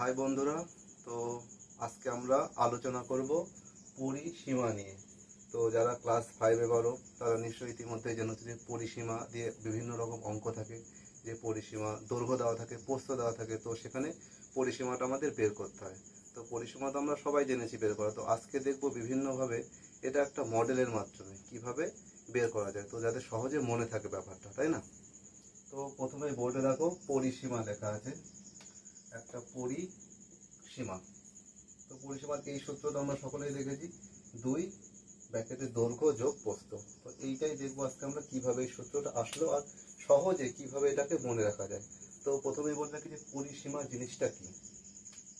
High বন্ধুরা, তো আজকে আমরা আলোচনা করব পরিসীমা নিয়ে। তো যারা ক্লাস ফাইভে করো তারা নিশ্চয়ই ইতিমধ্যে জেনেছো যে পরিসীমা দিয়ে বিভিন্ন রকম অঙ্ক থাকে, যে পরিসীমা দৈর্ঘ্য দেওয়া থাকে, প্রস্থ দেওয়া থাকে, তো সেখানে পরিসীমাটা আমাদের বের করতে হয়। তো পরিসীমা তো আমরা সবাই জেনেছি বের করা, তো আজকে দেখব বিভিন্নভাবে এটা একটা মডেলের মাধ্যমে কীভাবে বের করা যায়, তো যাতে সহজে মনে থাকে ব্যাপারটা, তাই না? তো প্রথমে বোর্ডে দেখো পরিসীমা লেখা আছে। একটা পরিসীমা। তো পরিসীমার এই সূত্রটা আমরা সকলেই দেখেছি। দুই, ব্যাকেটে দৈর্ঘ্য যোগ প্রস্থ। তো এইটাই দেখব আজকে আমরা কীভাবে এই সূত্রটা আসলো আর সহজে কীভাবে এটাকে মনে রাখা যায়। তো প্রথমেই বলে রাখি যে পরিসীমা জিনিসটা কি?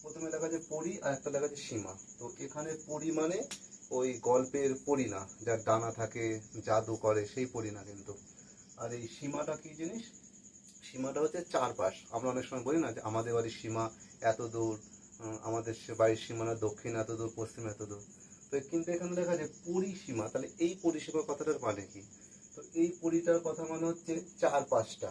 প্রথমে লেখা আছে পরি আর একটা লেখা আছে সীমা। তো এখানে পরি মানে ওই গল্পের পরি না, যার ডানা থাকে, জাদু করে সেই পরি না কিন্তু। আর এই সীমাটা কি জিনিস? সীমাটা হচ্ছে চারপাশ। আমরা অনেক সময় বলি না যে আমাদের বাড়ির সীমা এত দূর আমাদের বাড়ির সীমানা দক্ষিণ এত দূর, পশ্চিম এত দূর। তো কিন্তু এখানে লেখা আছে পরিসীমা, তাহলে এই পরিসীমা কথাটার মানে কি? তো এই পরিটার কথা মানে হচ্ছে চার পাঁচটা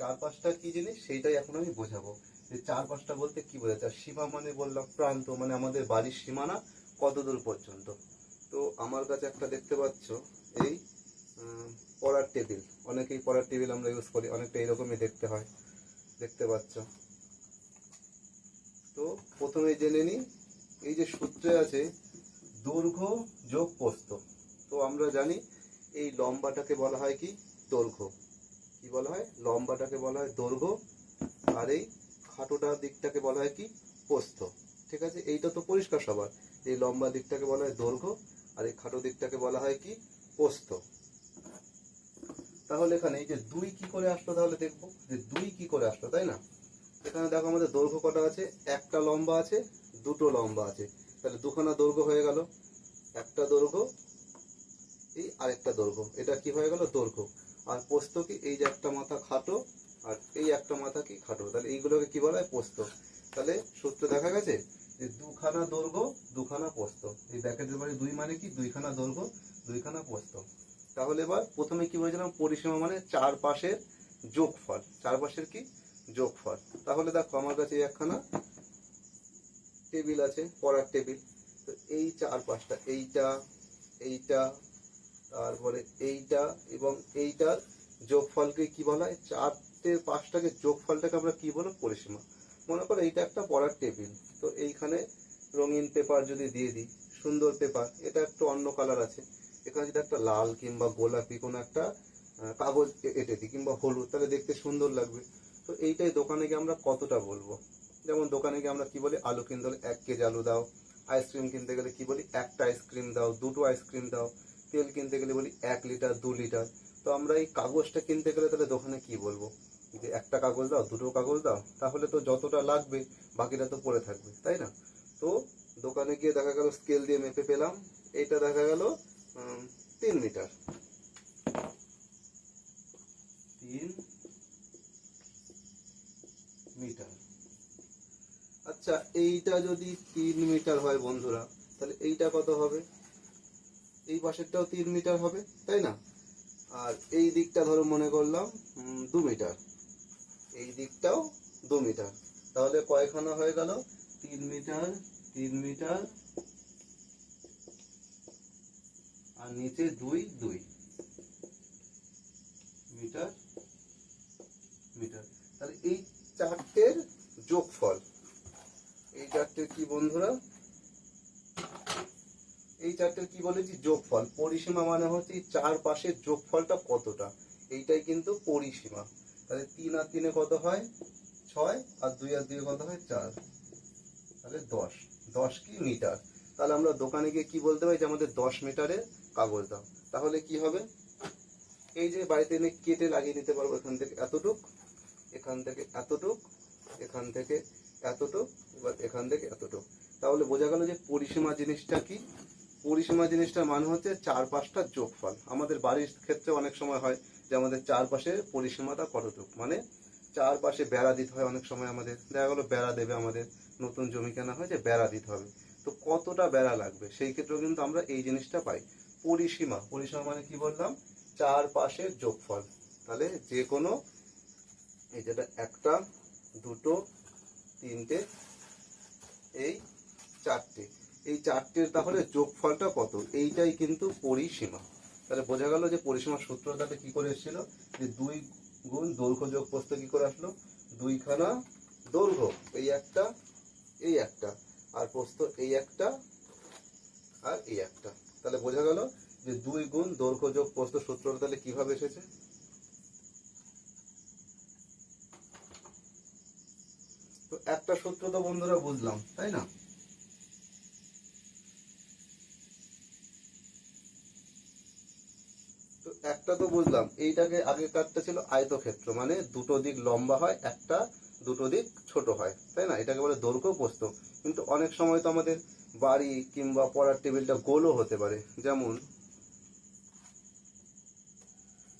চার পাঁচটা কি জিনিস? সেইটাই এখন আমি বোঝাবো। যে চার পাঁচটা বলতে কি বোঝাচ্ছে? আর সীমা মানে বললাম প্রান্ত মানে আমাদের বাড়ির সীমানা কত দূর পর্যন্ত? তো আমার কাছে একটা দেখতে পাচ্ছ, এই পড়ার টেবিল। অনেকেই পড়ার টেবিল আমরা ইউজ করি, অনেকটা এরকমই দেখতে হয়। দেখতে পাচ্ছ। তো প্রথমে জেনে নিই, এই যে সূত্রে আছে দৈর্ঘ্য যোগ প্রস্থ। তো আমরা জানি এই লম্বাটাকে বলা হয় কি? দৈর্ঘ্য। কি বলা হয়? লম্বাটাকে বলা হয় দৈর্ঘ্য। আর এই খাটোটার দিকটাকে বলা হয় কি? প্রস্থ। ঠিক আছে? এইটা তো পরিষ্কার সবার। এই লম্বা দিকটাকে বলা হয় দৈর্ঘ্য, আর এই খাটো দিকটাকে বলা হয় কি? প্রস্থ। তাহলে এখানে এই যে দুই কি করে আসলো তাহলে দেখব। যে দুই কি করে আসলো, তাই না? এখানে দেখো আমাদের দৈর্ঘ্য কটা আছে? একটা লম্বা আছে, দুটো লম্বা আছে। তাহলে দুখানা দৈর্ঘ্য হয়ে গেল। একটা দৈর্ঘ্য, এই আরেকটা দৈর্ঘ্য। এটা কি হয়ে গেল? দৈর্ঘ্য। আর পোস্ত কি এই যে একটা মাথা খাটো, আর এই একটা মাথা কি খাটো। তাহলে এইগুলোকে কি বলা হয়? পোস্ত। তাহলে সূত্র দেখা গেছে যে দুখানা দৈর্ঘ্য, দুখানা পোস্ত। এই ব্যাকেটের বাড়ি দুই মানে কি? দুইখানা দৈর্ঘ্য, দুইখানা পোস্ত। তাহলে এবার প্রথমে কি বলেছিলাম? পরিসীমা মানে চার পাশের যোগফল। চার পাশের কি? যোগফল। তাহলে দেখো আমার কাছে একখানা টেবিল আছে, পড়ার টেবিল। তো এই চার পাঁচটা এইটা এইটা, তারপরে এইটা এবং এইটার যোগফলকে কি বলা হয়? চারটে পাঁচটাকে যোগফলটাকে আমরা কি বলব পরিসীমা। মনে করো এইটা একটা পড়ার টেবিল। তো এইখানে রঙিন পেপার যদি দিয়ে দিই, সুন্দর পেপার, এটা একটু অন্য কালার আছে। এখানে যদি একটা লাল কিংবা গোলাপি কোনো একটা কাগজ এঁটে দিই কিংবা হলুদ, তাহলে দেখতে সুন্দর লাগবে। তো এইটাই দোকানে গিয়ে আমরা কতটা বলব? যেমন দোকানে গিয়ে আমরা কি বলি? আলু কিনতে হলে এক কেজি আলু দাও। আইসক্রিম কিনতে গেলে কি বলি? একটা আইসক্রিম দাও, দুটো আইসক্রিম দাও। তেল কিনতে গেলে বলি এক লিটার, দু লিটার। তো আমরা এই কাগজটা কিনতে গেলে তাহলে দোকানে কি বলব? যে একটা কাগজ দাও, দুটো কাগজ দাও, তাহলে তো যতটা লাগবে, বাকিটা তো পড়ে থাকবে, তাই না? তো দোকানে গিয়ে দেখা গেল স্কেল দিয়ে মেপে পেলাম। এটা দেখা গেল তিন মিটার। তিন মিটার। আচ্ছা এইটা যদি তিন মিটার হয় বন্ধুরা তাহলে এইটা কত হবে? এই পাশেরটাও তিন মিটার হবে তাই না? আর এই দিকটা ধরো মনে করলাম দু মিটার। এই দিকটাও দু মিটার। তাহলে কয়খানা হয়ে গেল? তিন মিটার তিন মিটার আর নিচে দুই দুই। Metre metre. তাহলে এই চারটের যোগফল। এই চারটের কি বন্ধুরা? এই চারটের কি বলেছি যোগফল? পরিসীমা মানে হচ্ছে চার পাশের যোগফলটা কতটা? এইটাই কিন্তু পরিসীমা। তাহলে তিন আর তিনে কত হয়? ছয় আর দুই আর দুই কত হয়? চার। তাহলে দশ। দশ কি মিটার? তাহলে আমরা দোকানে গিয়ে কি বলতে পারি? যে আমাদের দশ মিটারের কাগজ দাও। তাহলে কি হবে? এই যে বাড়িতে এনে কেটে লাগিয়ে নিতে পারব এখান থেকে এতটুক, এখান থেকে এতটুক, এখান থেকে এতটুক, এবার এখান থেকে এতটুক। তাহলে বোঝা গেল যে পরিসীমা জিনিসটা কি? পরিসীমা জিনিসটার মানে হচ্ছে চার পাঁচটা যোগফল। আমাদের বাড়ির ক্ষেত্রে অনেক সময় হয় যে আমাদের চারপাশে পরিসীমাটা কতটুক? মানে চারপাশে বেড়া দিতে হয় অনেক সময় আমাদের। দেখা গেলো বেড়া দেবে আমাদের। নতুন জমি কেনা হয় যে বেড়া দিতে হবে। তো কতটা বেড়া লাগবে? সেই ক্ষেত্রেও কিন্তু আমরা এই জিনিসটা পাই। পরিসীমা পরিসীমা মানে কি বললাম? চার পাশের যোগফল। তাহলে যে কোনো এই যেটা একটা, দুটো, তিনটে, এই চারটে। এই চারটের তাহলে যোগফলটা কত? এইটাই কিন্তু পরিসীমা। তাহলে বোঝা গেল যে পরিসীমার সূত্রটাতে কি করে এসেছিল? যে দুই গুণ দৈর্ঘ্য যোগ প্রস্থ কি করে আসলো? দুইখানা দৈর্ঘ্য, এই একটা এই একটা। আর প্রস্ত এই একটা আর এই একটা। তাহলে বোঝা গেল যে দুই গুণ দৈর্ঘ্য যোগ প্রস্থ সূত্রটা তাহলে কীভাবে এসেছে? তো একটা সূত্র তো বন্ধুরা বুঝলাম, তাই না? একটা তো বুঝলাম, এইটাকে আগেকারটা ছিল আয়তক্ষেত্র মানে দুটো দিক লম্বা হয়, একটা দুটো দিক ছোট হয়, তাই না? এটাকে বলে দৈর্ঘ্য প্রস্থ। কিন্তু অনেক সময় তো আমাদের বাড়ি কিংবা পড়ার টেবিলটা গোলও হতে পারে। যেমন,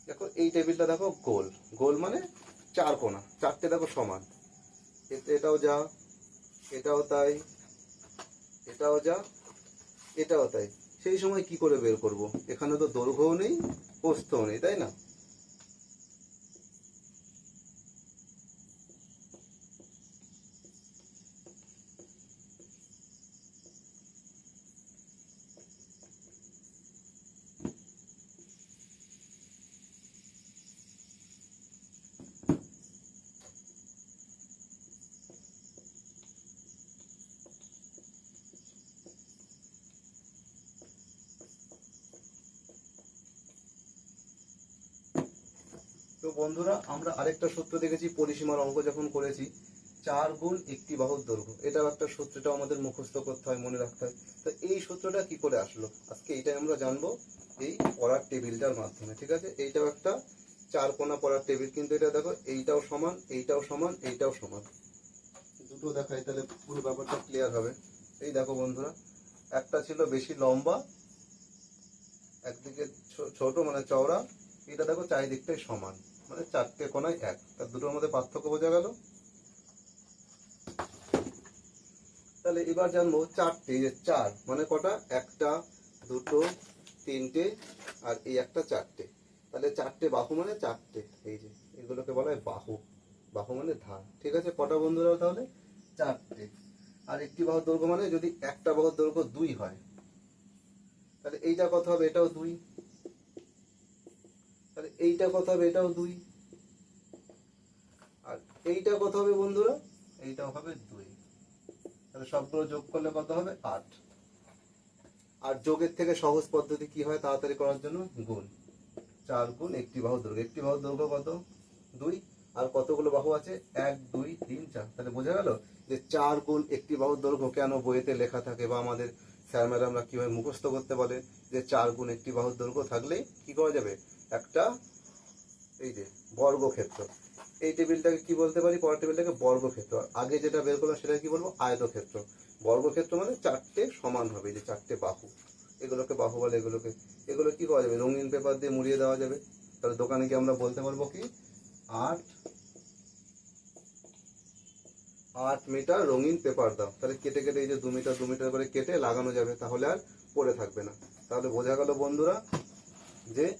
দেখো এই টেবিলটা দেখো গোল। গোল মানে চার কোণা, চারটে দেখো সমান। এটাও যা, এটাও তাই, এটাও যা, এটাও তাই। সেই সময় কি করে বের করব? এখানে তো দৈর্ঘ্যও নেই, প্রস্থও নেই, তাই না? তো বন্ধুরা, আমরা আরেকটা সূত্র দেখেছি, পরিসীমার অঙ্ক যখন করেছি, চার গুণ একটি বাহুর দৈর্ঘ্য। এটাও একটা সূত্রটা আমাদের মুখস্থ করতে হয়, মনে রাখতে হয়। তো এই সূত্রটা কি করে আসলো? আজকে এইটাই আমরা জানব এই পড়ার টেবিলটার মাধ্যমে, ঠিক আছে? এইটাও একটা চার কোণা পড়ার টেবিল, কিন্তু এটা দেখো, এইটাও সমান এইটাও সমান এইটাও সমান। দুটো দেখাই, তাহলে পুরো ব্যাপারটা ক্লিয়ার হবে। এই দেখো বন্ধুরা, একটা ছিল বেশি লম্বা, একদিকে ছোট মানে চওড়া এটা দেখো চারিদিকটাই সমান মানে চারটে কোনায় এক। তার দুটোর মধ্যে পার্থক্য বোঝা গেল? তাহলে এবার জানব চারটে যে চার মানে কটা? একটা, দুটো, তিনটে, আর এই একটা চারটে। তাহলে চারটে বাহু মানে চারটে, এই যে এগুলোকে বলা হয় বাহু। বাহু মানে ধার, ঠিক আছে? কটা বন্ধুরা তাহলে? চারটে। আর একটি বাহুর দৈর্ঘ্য মানে যদি একটা বাহুর দৈর্ঘ্য দুই হয়, তাহলে এইটা কত হবে? এটাও দুই। তাহলে এইটা কত হবে, এটাও দুই। আর এইটা কত হবে বন্ধুরা, এইটাও হবে দুই। তাহলে সবগুলো যোগ করলে কত হবে? আট। আর যোগের থেকে সহজ পদ্ধতি কি হয় তাড়াতাড়ি করার জন্য? গুণ। চার গুণ একটি বাহু দৈর্ঘ্য। একটি বাহু দৈর্ঘ্য কত? দুই। আর কতগুলো বাহু আছে? এক, দুই, তিন, চার। তাহলে বোঝা গেল যে চার গুণ একটি বাহুর দৈর্ঘ্য কেন বইয়েতে লেখা থাকে বা আমাদের স্যার ম্যাডামরা কীভাবে মুখস্থ করতে বলে যে চার গুণ একটি বাহুর দৈর্ঘ্য থাকলেই কি করা যাবে? একটা, এই যে, বর্গক্ষেত্র। এই টেবিলটাকে কি বলতে পারি? পরের টেবিলটাকে বর্গক্ষেত্র। আর আগে যেটা বের করলাম সেটা কি বলব? আয়তক্ষেত্র। বর্গক্ষেত্র মানে চারটে সমান হবে যে চারটে বাহু। এগুলোকে বাহু বলে, এগুলোকে। এগুলো কি করা যাবে? রঙিন পেপার দিয়ে মুড়িয়ে দেওয়া যাবে। তাহলে দোকানে গিয়ে আমরা বলতে পারব কি? আট আট মিটার রঙিন পেপার দাও। তাহলে কেটে কেটে এই যে দু মিটার দু মিটার করে কেটে লাগানো যাবে। তাহলে আর পড়ে থাকবে না। তাহলে বোঝা গেল বন্ধুরা যে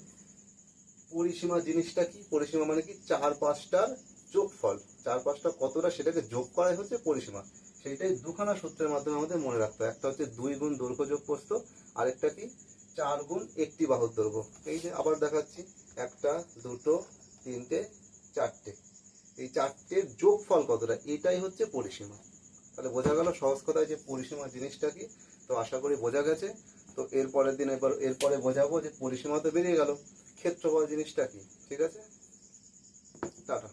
পরিসীমা জিনিসটা কি? পরিসীমা মানে কি চার পাঁচটার যোগফল। চার পাঁচটা কতটা? সেটাকে যোগ করাই হচ্ছে পরিসীমা। সেইটাই দুখানা সূত্রের মাধ্যমে আমাদের মনে রাখতে হয়। একটা হচ্ছে দুই গুণ দৈর্ঘ্য যোগ প্রস্থ আরেকটা কি? চার গুণ একটি বাহুর দৈর্ঘ্য। এই যে আবার দেখাচ্ছি, একটা, দুটো, তিনটে, চারটে। এই চারটের যোগফল কতটা? এটাই হচ্ছে পরিসীমা। তাহলে বোঝা গেল সহজ কথায় যে পরিসীমা জিনিসটা কি? তো আশা করি বোঝা গেছে। তো এরপরের দিন এবার এরপরে বোঝাবো যে পরিসীমা তো বেরিয়ে গেল। ক্ষেত্রফল জিনিসটা কি? ঠিক আছে? টাটা।